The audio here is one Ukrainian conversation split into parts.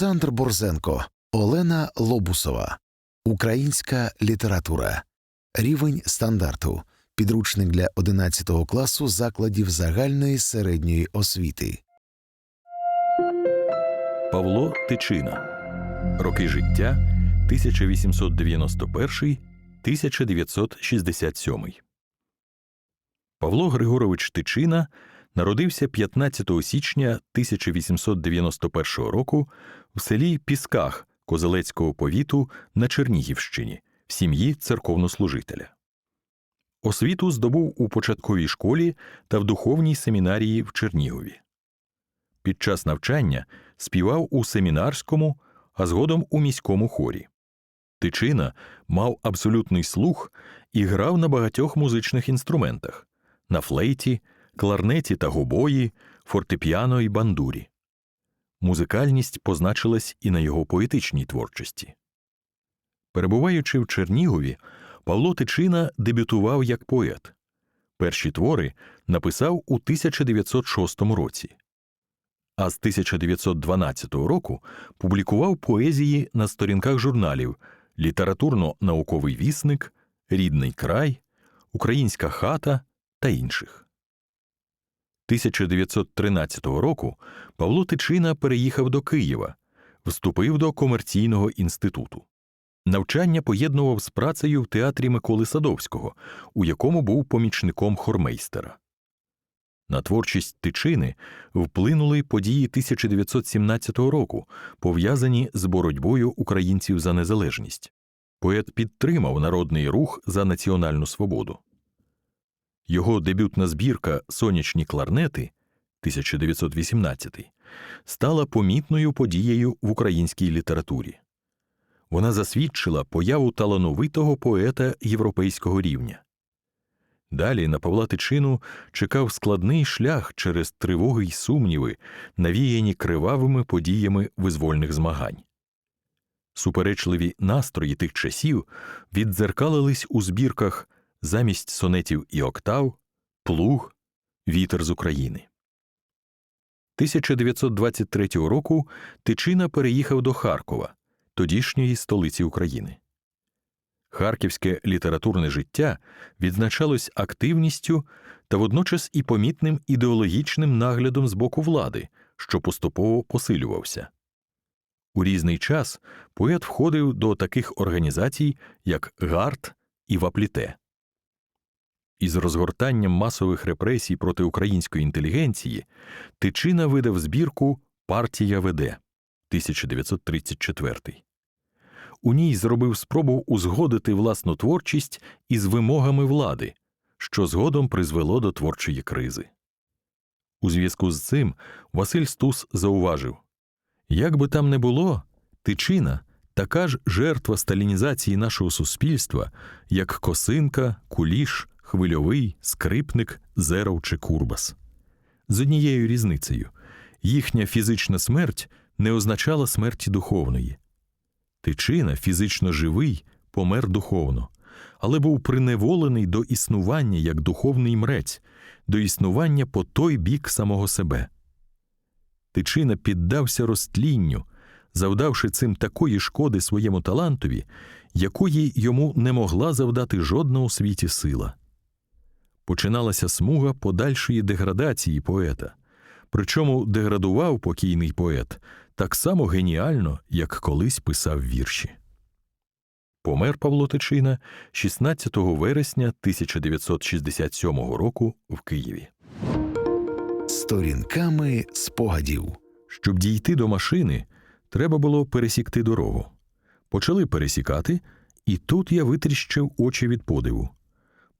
Олександр Борзенко, Олена Лобусова. Українська література. Рівень стандарту. Підручник для 11 класу закладів загальної середньої освіти. Павло Тичина. Роки життя 1891-1967. Павло Григорович Тичина народився 15 січня 1891 року в селі Пісках Козелецького повіту на Чернігівщині в сім'ї церковнослужителя. Освіту здобув у початковій школі та в духовній семінарії в Чернігові. Під час навчання співав у семінарському, а згодом у міському хорі. Тичина мав абсолютний слух і грав на багатьох музичних інструментах на флейті, кларнеті та гобої, фортепіано і бандурі. Музикальність позначилась і на його поетичній творчості. Перебуваючи в Чернігові, Павло Тичина дебютував як поет. Перші твори написав у 1906 році а з 1912 року публікував поезії на сторінках журналів Літературно-науковий вісник, Рідний край, Українська хата та інших. 1913 року Павло Тичина переїхав до Києва, вступив до комерційного інституту. Навчання поєднував з працею в театрі Миколи Садовського, у якому був помічником хормейстера. На творчість тичини вплинули події 1917 року, пов'язані з боротьбою українців за незалежність. Поет підтримав народний рух за національну свободу. Його дебютна збірка Сонячні кларнети 1918 стала помітною подією в українській літературі. Вона засвідчила появу талановитого поета європейського рівня. Далі на Павла Тичину чекав складний шлях через тривоги й сумніви, навіяні кривавими подіями визвольних змагань. Суперечливі настрої тих часів віддзеркалились у збірках замість сонетів і октав, плуг, вітер з України. 1923 року Тичина переїхав до Харкова, тодішньої столиці України. Харківське літературне життя відзначалось активністю та водночас і помітним ідеологічним наглядом з боку влади, що поступово посилювався. У різний час поет входив до таких організацій, як ГАРТ і Вапліте. Із розгортанням масових репресій проти української інтелігенції Тичина видав збірку Партія веде 1934 у ній зробив спробу узгодити власну творчість із вимогами влади, що згодом призвело до творчої кризи. У зв'язку з цим Василь Стус зауважив як би там не було, тичина така ж жертва сталінізації нашого суспільства, як Косинка, Куліш, Хвильовий, Скрипник, Зеров чи Курбас. З однією різницею їхня фізична смерть не означала смерті духовної. Тичина, фізично живий, помер духовно, але був приневолений до існування як духовний мрець, до існування по той бік самого себе. Тичина піддався розтлінню, завдавши цим такої шкоди своєму талантові, якої йому не могла завдати жодна у світі сила. Починалася смуга подальшої деградації поета, причому деградував покійний поет так само геніально, як колись писав вірші. Помер Павло Тичина 16 вересня 1967 року в Києві. Сторінками спогадів. Щоб дійти до машини, треба було пересікти дорогу. Почали пересікати, і тут я витріщив очі від подиву.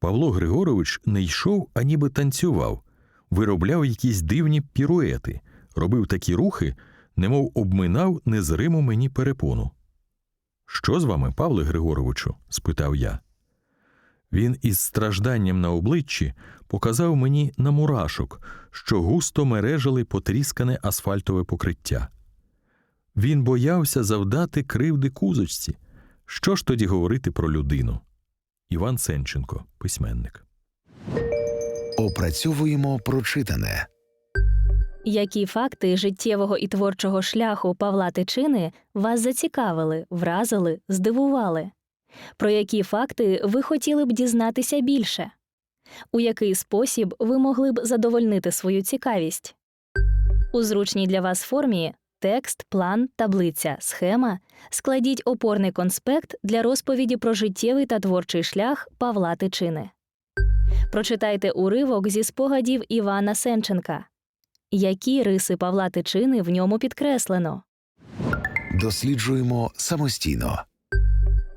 Павло Григорович не йшов, а ніби танцював, виробляв якісь дивні піруети, робив такі рухи, немов обминав незриму мені перепону. Що з вами, Павле Григоровичу? спитав я. Він із стражданням на обличчі показав мені на мурашок, що густо мережили потріскане асфальтове покриття. Він боявся завдати кривди кузочці. Що ж тоді говорити про людину? Іван Сенченко, письменник. Опрацьовуємо прочитане. Які факти життєвого і творчого шляху Павла Тичини вас зацікавили, вразили, здивували? Про які факти ви хотіли б дізнатися більше? У який спосіб ви могли б задовольнити свою цікавість? У зручній для вас формі текст, план, таблиця, схема складіть опорний конспект для розповіді про життєвий та творчий шлях Павла Тичини. Прочитайте уривок зі спогадів Івана Сенченка. Які риси Павла Тичини в ньому підкреслено? Досліджуємо самостійно.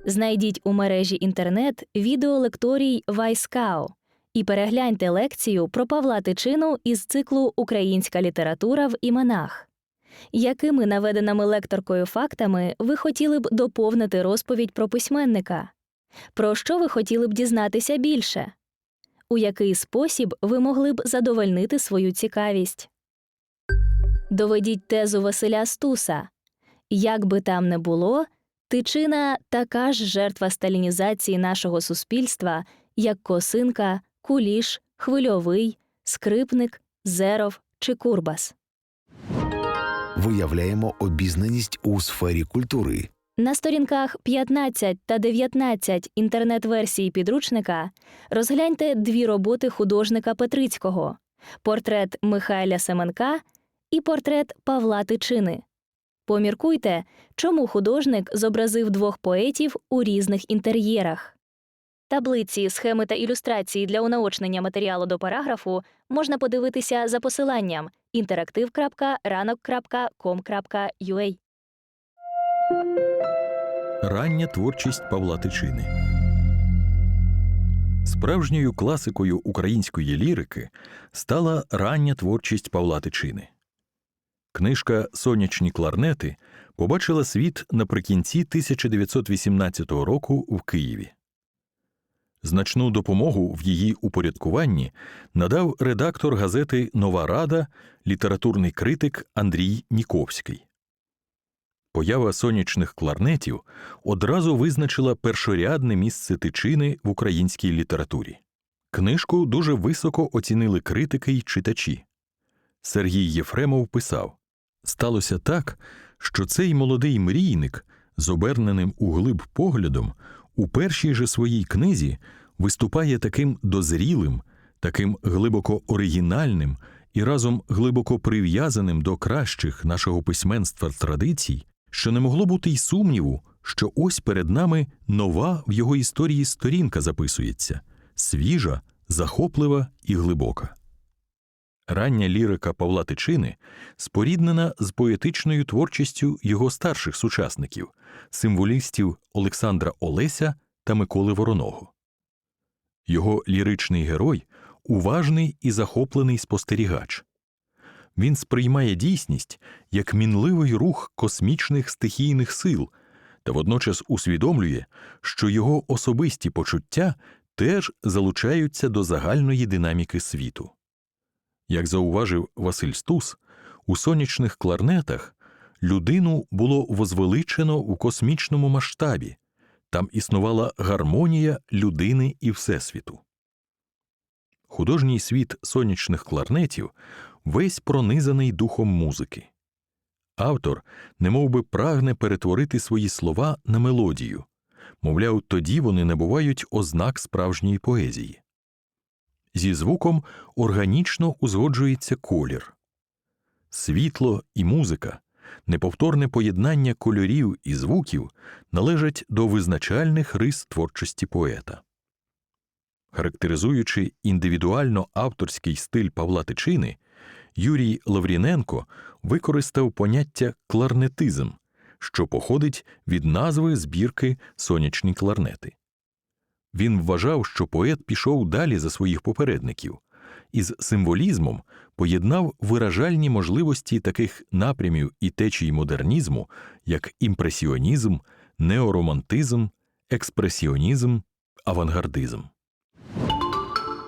Знайдіть у мережі інтернет відеолекторій Вайскау і перегляньте лекцію про Павла Тичину із циклу Українська література в іменах. Якими наведеними лекторкою фактами ви хотіли б доповнити розповідь про письменника? Про що ви хотіли б дізнатися більше? У який спосіб ви могли б задовольнити свою цікавість? Доведіть тезу Василя Стуса. Як би там не було, Тичина така ж жертва сталінізації нашого суспільства, як Косинка, Куліш, Хвильовий, Скрипник, Зеров чи Курбас. Виявляємо обізнаність у сфері культури. На сторінках 15 та 19 інтернет-версії підручника розгляньте дві роботи художника Петрицького: портрет Михайля Семенка і портрет Павла Тичини. Поміркуйте, чому художник зобразив двох поетів у різних інтер'єрах. Таблиці, схеми та ілюстрації для унаочнення матеріалу до параграфу можна подивитися за посиланням interaktiv.ranok.com.ua. Рання творчість Павла Тичини. Справжньою класикою української лірики стала рання творчість Павла Тичини. Книжка Сонячні кларнети побачила світ наприкінці 1918 року в Києві. Значну допомогу в її упорядкуванні надав редактор газети Нова Рада, літературний критик Андрій Ніковський. Поява сонячних кларнетів одразу визначила першорядне місце тичини в українській літературі. Книжку дуже високо оцінили критики й читачі. Сергій Єфремов писав: Сталося так, що цей молодий мрійник з оберненим углиб поглядом у першій же своїй книзі виступає таким дозрілим, таким глибоко оригінальним і разом глибоко прив'язаним до кращих нашого письменства традицій, що не могло бути й сумніву, що ось перед нами нова в його історії сторінка записується свіжа, захоплива і глибока. Рання лірика Павла Тичини споріднена з поетичною творчістю його старших сучасників, символістів Олександра Олеся та Миколи Вороного. Його ліричний герой уважний і захоплений спостерігач. Він сприймає дійсність як мінливий рух космічних стихійних сил та водночас усвідомлює, що його особисті почуття теж залучаються до загальної динаміки світу. Як зауважив Василь Стус, у сонячних кларнетах людину було возвеличено у космічному масштабі, там існувала гармонія людини і Всесвіту. Художній світ сонячних кларнетів весь пронизаний духом музики. Автор немовби прагне перетворити свої слова на мелодію, мовляв, тоді вони набувають ознак справжньої поезії. Зі звуком органічно узгоджується колір. Світло і музика, неповторне поєднання кольорів і звуків належать до визначальних рис творчості поета. Характеризуючи індивідуально авторський стиль Павла Тичини, Юрій Лавріненко використав поняття кларнетизм, що походить від назви збірки сонячні кларнети. Він вважав, що поет пішов далі за своїх попередників і з символізмом поєднав виражальні можливості таких напрямів і течій модернізму, як імпресіонізм, неоромантизм, експресіонізм, авангардизм.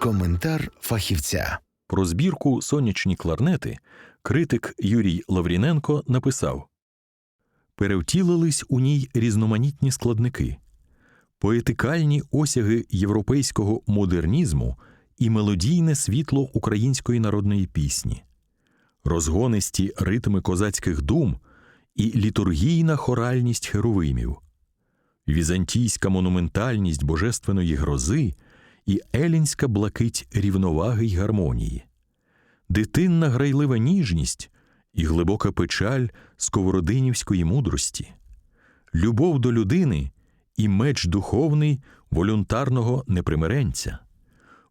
Коментар фахівця. Про збірку Сонячні кларнети критик Юрій Лавріненко написав Перевтілились у ній різноманітні складники, поетикальні осяги європейського модернізму і мелодійне світло української народної пісні, розгонисті ритми козацьких дум і літургійна хоральність херовимів, візантійська монументальність божественної грози і елінська блакить рівноваги й гармонії, дитинна грайлива ніжність і глибока печаль сковородинівської мудрості, любов до людини і меч духовний волюнтарного непримиренця,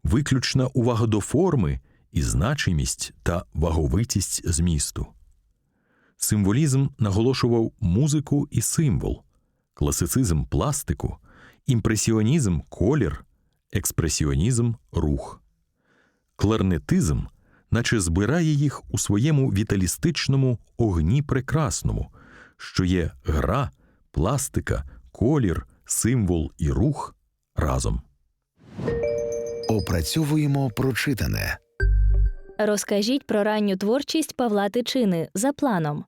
виключна увага до форми і значимість та ваговитість змісту. Символізм наголошував музику і символ, класицизм пластику, імпресіонізм колір, експресіонізм рух. Кларнетизм наче збирає їх у своєму віталістичному огні прекрасному, що є гра, пластика, колір, символ і рух разом. Опрацьовуємо прочитане. Розкажіть про ранню творчість Павла Тичини за планом.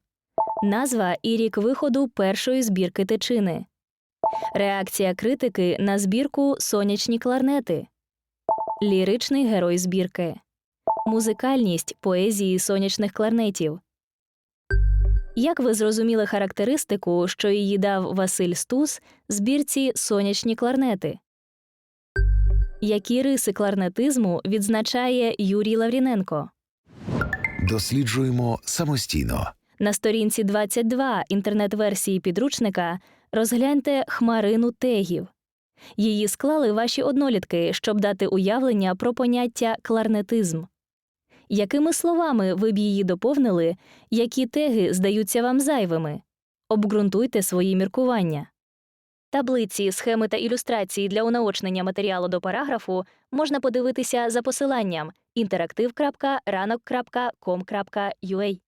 Назва і рік виходу першої збірки Тичини. Реакція критики на збірку Сонячні кларнети. Ліричний герой збірки. Музикальність поезії сонячних кларнетів. Як ви зрозуміли характеристику, що її дав Василь Стус збірці Сонячні кларнети? Які риси кларнетизму відзначає Юрій Лавріненко? Досліджуємо самостійно. На сторінці 22 інтернет-версії підручника розгляньте хмарину тегів. Її склали ваші однолітки, щоб дати уявлення про поняття кларнетизм. Якими словами ви б її доповнили, які теги здаються вам зайвими? Обґрунтуйте свої міркування. Таблиці, схеми та ілюстрації для унаочнення матеріалу до параграфу можна подивитися за посиланням interaktiv.ranok.com.ua